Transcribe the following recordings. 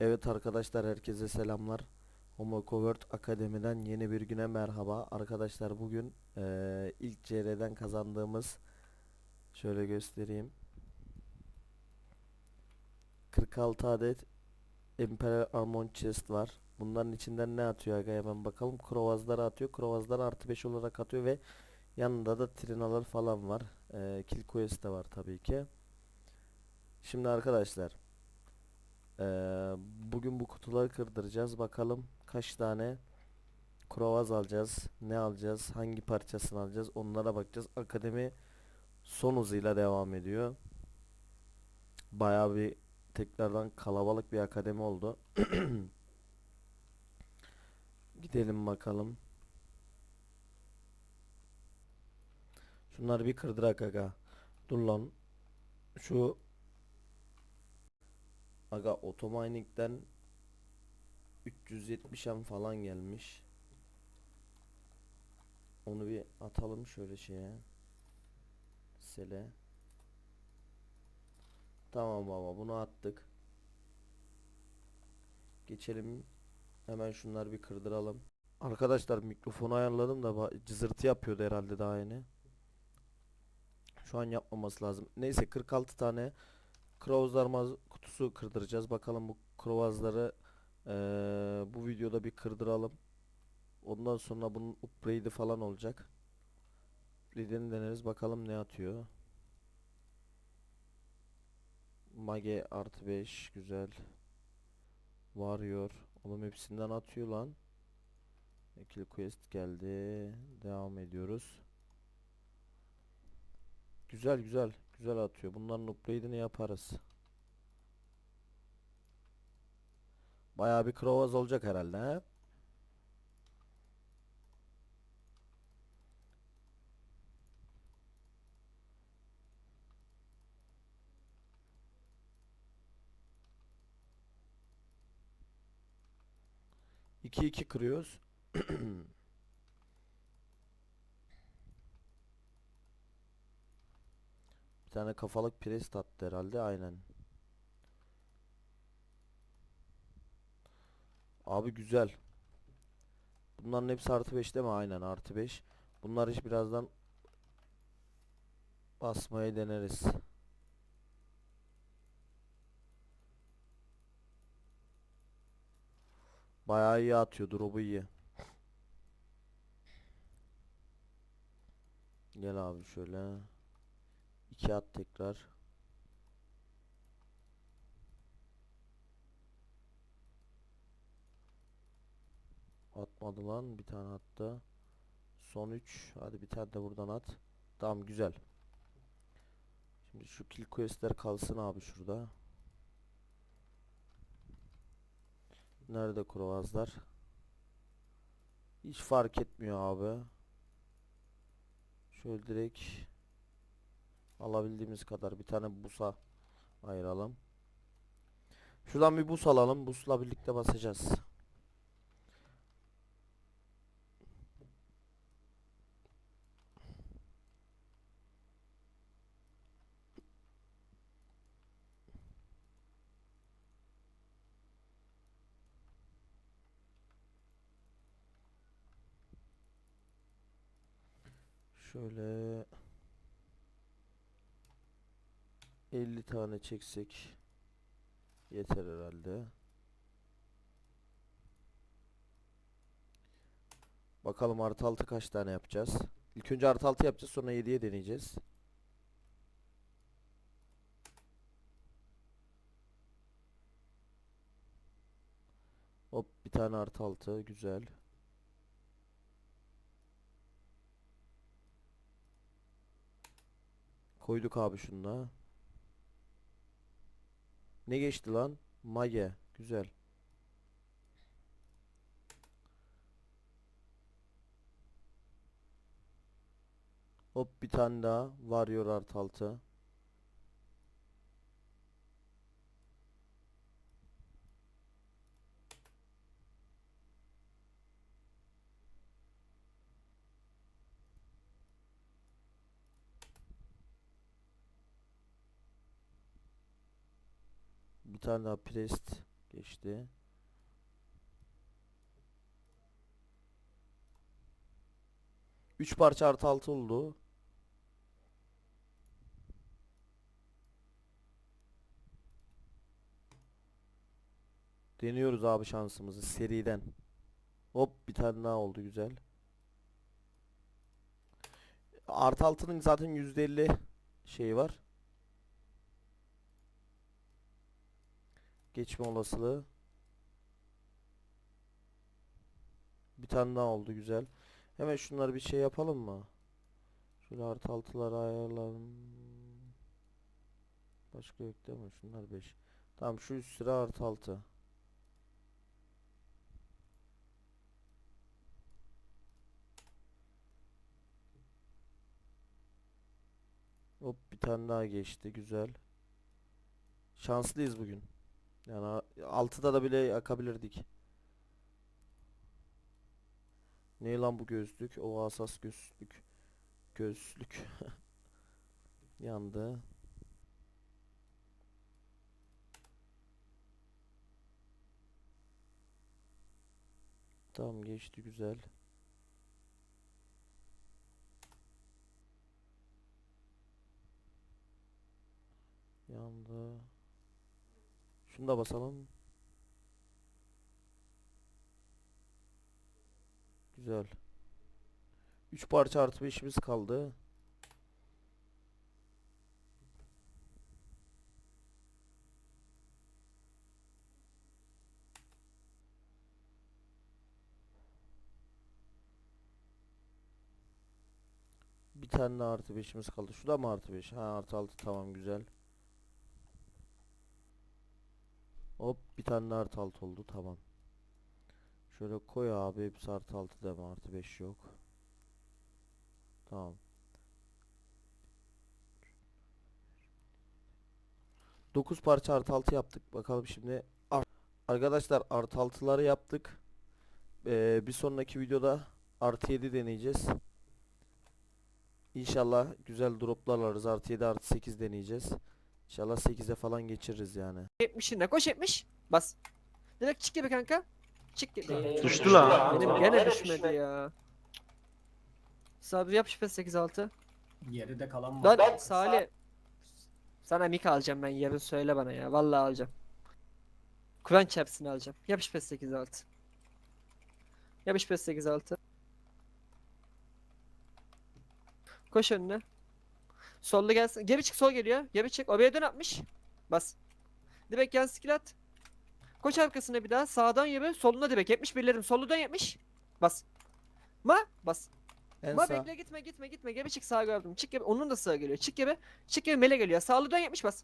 Evet arkadaşlar herkese selamlar. Homo Covert Akademi'den yeni bir güne merhaba. Arkadaşlar bugün eee, ilk CR'den kazandığımız şöyle göstereyim. 46 adet Imperial Armor Chest var. Bunların içinden ne atıyor aga hemen bakalım. Krovazları atıyor. Krovazları artı 5 olarak atıyor ve yanında da trinalar falan var. Eee Kill Quest de var tabii ki. Şimdi arkadaşlar ee, bugün bu kutuları kırdıracağız. Bakalım kaç tane krovaz alacağız. Ne alacağız? Hangi parçasını alacağız? Onlara bakacağız. Akademi son hızıyla devam ediyor. Bayağı bir tekrardan kalabalık bir akademi oldu. Gidelim bakalım. Şunları bir kırdırak aga. Dur lan. Şu Aga Otomining'den 370'en falan gelmiş. Onu bir atalım şöyle şeye. Sele. Tamam baba bunu attık. Geçelim. Hemen şunları bir kırdıralım. Arkadaşlar mikrofonu ayarladım da cızırtı yapıyordu herhalde daha yeni. Şu an yapmaması lazım. Neyse 46 tane Krovazlar kutusu kırdıracağız. Bakalım bu krovazları eee, bu videoda bir kırdıralım. Ondan sonra bunun upgrade'i falan olacak. Upgrade'ini deneriz. Bakalım ne atıyor. Mage artı 5 güzel. Warrior. Oğlum hepsinden atıyor lan. Kill quest geldi. Devam ediyoruz. Güzel güzel. Güzel atıyor. Bunların upgrade'ini yaparız. Bayağı bir krovaz olacak herhalde he? İki iki kırıyoruz. Bir tane kafalık priest attı herhalde aynen. Abi güzel. Bunların hepsi artı 5 değil mi? Aynen artı 5. Bunlar hiç birazdan basmaya deneriz. Bayağı iyi atıyor. Drop'u iyi. Gel abi şöyle. İki at tekrar. Atmadı lan. Bir tane attı. Son 3. Hadi bir tane de buradan at. Tamam güzel. Şimdi şu kill questler kalsın abi şurada. Nerede krovazlar? Hiç fark etmiyor abi. Şöyle direkt alabildiğimiz kadar bir tane busa ayıralım. Şuradan bir bus alalım. Busla birlikte basacağız. Şöyle 50 tane çeksek yeter herhalde. Bakalım artı 6 kaç tane yapacağız. İlk önce artı 6 yapacağız sonra 7'ye deneyeceğiz. Hop bir tane artı 6 güzel. Koyduk abi şunu Ne geçti lan? Mage. Güzel. Hop bir tane daha. Varıyor artı altı. Bir tane daha priest Geçti. Üç parça artı altı oldu. Deniyoruz abi şansımızı seriden. Hop bir tane daha oldu güzel. Artı altının zaten %50 şeyi var. Geçme olasılığı. Bir tane daha oldu güzel. Hemen şunları bir şey yapalım mı? Şöyle artı altıları ayarlayalım. Başka yok değil mi? Şunlar 5. Tamam şu üst sıra artı altı. Hop bir tane daha geçti. Güzel. Şanslıyız bugün. Yani a- altıda da bile yakabilirdik. Ne lan bu gözlük? O asas gözlük. Gözlük. Yandı. Tamam geçti güzel. Yandı. Şunu da basalım. Güzel. 3 parça artı 5'imiz kaldı. Bir tane artı 5'imiz kaldı. Şu da mı artı 5? Ha artı 6 tamam güzel. Hop bir tane artı 6 oldu tamam. Şöyle koy abi hepsi artı 6 deme artı 5 yok. Tamam. 9 parça artı 6 yaptık. Bakalım şimdi. Ar- Arkadaşlar artı 6'ları yaptık. Ee, bir sonraki videoda artı 7 deneyeceğiz. İnşallah güzel droplar alırız. Artı 7 artı 8 deneyeceğiz. İnşallah 8'e falan geçiririz yani. 70'inde koş 70. Bas. Direkt çık gibi kanka. Çık gibi. Düştü lan. Benim gene düşmedi ya. Sabri yap şüphe 8-6. Geride kalan var. Lan Salih. Sana mik alacağım ben yarın söyle bana ya. Vallahi alacağım. Kur'an çarpsını alacağım. Yap şüphe 8-6. Yap şüphe 8-6. Koş önüne. Sollu gelsin. Geri çık sol geliyor. Geri çık. Obeye dön atmış. Bas. Direkt yan skill at. Koş arkasına bir daha. Sağdan yürü. Soluna direkt. 71'lerim. Solludan 70. Bas. Ma. Bas. En Ma sağ. bekle gitme gitme gitme. Geri çık sağa gördüm. Çık gibi. Onun da sağa geliyor. Çık gibi. Çık gibi mele geliyor. Sağlı dön 70 bas.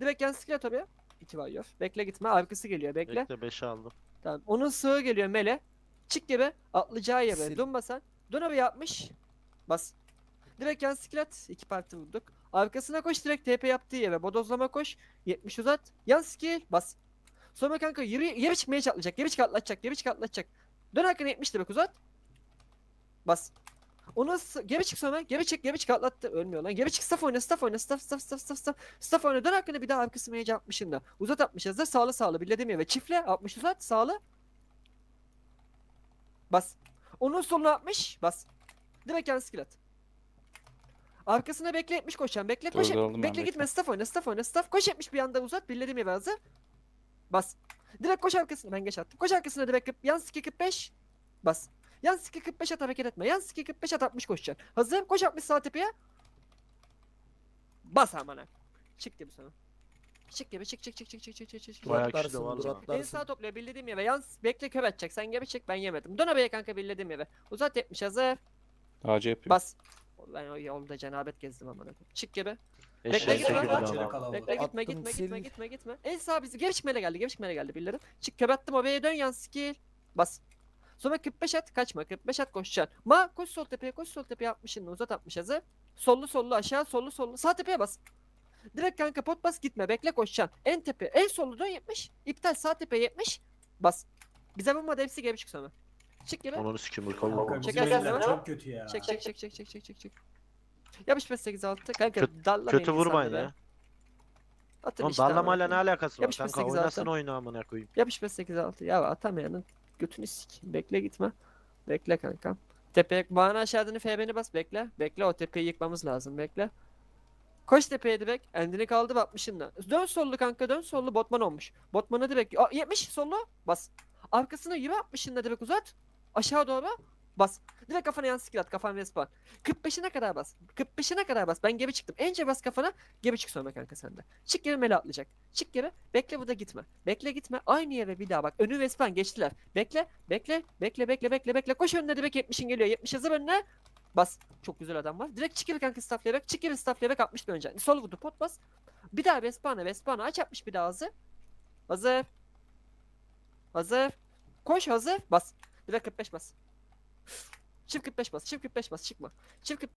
Direkt yan skill at oraya. İtibar Bekle gitme. Arkası geliyor. Bekle. Bekle 5 aldım. Tamam. Onun sağı geliyor mele. Çık gibi. Atlayacağı yere. Dön basan. Dön oraya yapmış. Bas. Direkt yan skill at. Parti vurduk. Arkasına koş direkt TP yaptığı yere. Bodozlama koş. 70 uzat. Yan skill. Bas. Sonra kanka yürü, yere çıkmaya çatlayacak. Geri çık atlatacak. Geri çık atlatacak. Dön arkana 70 direkt uzat. Bas. Onu s- geri çık sonra. Geri çık. Geri çık atlattı. Ölmüyor lan. Geri çık. Staff oyna. Staff oyna. Staff staff staff staff staff. Staff oyna. Dön arkana bir daha arkası mage 60'ında. Uzat 60 hazır. Sağlı sağlı. Bildiğim yere. Çiftle 60 uzat. Sağlı. Bas. Onun soluna 60. Bas. Direkt yan skill at. Arkasına bekle 70 koşan. Bekle koş. Dur, oğlum ben, bekle gitme. Staff oyna. Staff oyna. Staff koş 70 bir anda uzat. Bildiğim yere hazır. Bas. Direkt koş arkasına. Ben geç attım. Koş arkasına direkt kırp- yan skill 45. Bas. Yan skill 45 at hareket etme. Yan skill 45 at 60 koşacaksın. Hazır. Koş 60 sağ tepeye. Bas amına. Çık gibi sana. Çık gibi çık çık çık çık çık çık çık çık. Bayağı kişi de Duratlarsın, var lan. En duratlarsın. sağ topluyor bildiğim yere. Yalnız bekle kör atacak. Sen geri çık ben yemedim. Dön oraya kanka bildiğim yere. Uzat 70 hazır. AC yapıyor. Bas. Ben o yolda cenabet gezdim amına koyayım. Çık gibi. Bekle, gitme. Bekle gitme Attım, gitme sil. gitme gitme gitme. En sağ bizi geri çıkmaya geldi. Geri çıkmaya geldi birileri. Çık kör attım oraya dön yan skill. Bas. Sonra 45 at kaçma 45 at koşacaksın. Ma koş sol tepeye koş sol tepeye 60'ını uzat 60 hazır. Sollu sollu aşağı sollu sollu sağ tepeye bas. Direkt kanka pot bas gitme bekle koşacaksın. En tepe en sollu dön 70. İptal sağ tepe 70. Bas. Bize vurmadı hepsi geri çık sonra. Çık geri. Onun sikeyim Kanka, hırkalı. bizim Çeker. Çok kötü ya. Çek çek çek çek çek çek çek çek. Yapış 5 8 6 kanka Kötü- dallama Kötü vurmayın ya. Atın Oğlum işte darlamayla ne alakası var? Yapışma Kanka sekiz oynasın altı. oyunu amına koyayım. Yapış 5 8 6 ya atamayanın götünü sik. Bekle gitme. Bekle kanka. Tepe bana aşağıdını FB'ni bas bekle. Bekle o tepeyi yıkmamız lazım bekle. Koş tepeye direk. Endini kaldı 60'ınla. Dön sollu kanka dön sollu botman olmuş. Botman'a direkt. Aa, 70 sollu bas. Arkasına yürü 60'ınla direkt uzat. Aşağı doğru bas. Direkt kafana yan skill at kafan respawn. 45'ine kadar bas. 45'ine kadar bas. Ben geri çıktım. Ence bas kafana. Geri çık sonra kanka sende. Çık geri mele atlayacak. Çık geri. Bekle burada gitme. Bekle gitme. Aynı yere bir daha bak. Önü respawn geçtiler. Bekle. Bekle. Bekle bekle bekle bekle. Koş önüne direkt 70'in geliyor. 70 hazır önüne. Bas. Çok güzel adam var. Direkt çık geri kanka stafflayarak. Çık geri stafflayarak 60 önce. Sol vurdu pot bas. Bir daha respawn'a respawn'a aç 60 bir daha hazır. Hazır. Hazır. Koş hazır. Bas. Direkt 45 bas. Çift 45 bas. Çift 45 bas. Çıkma. Çift 45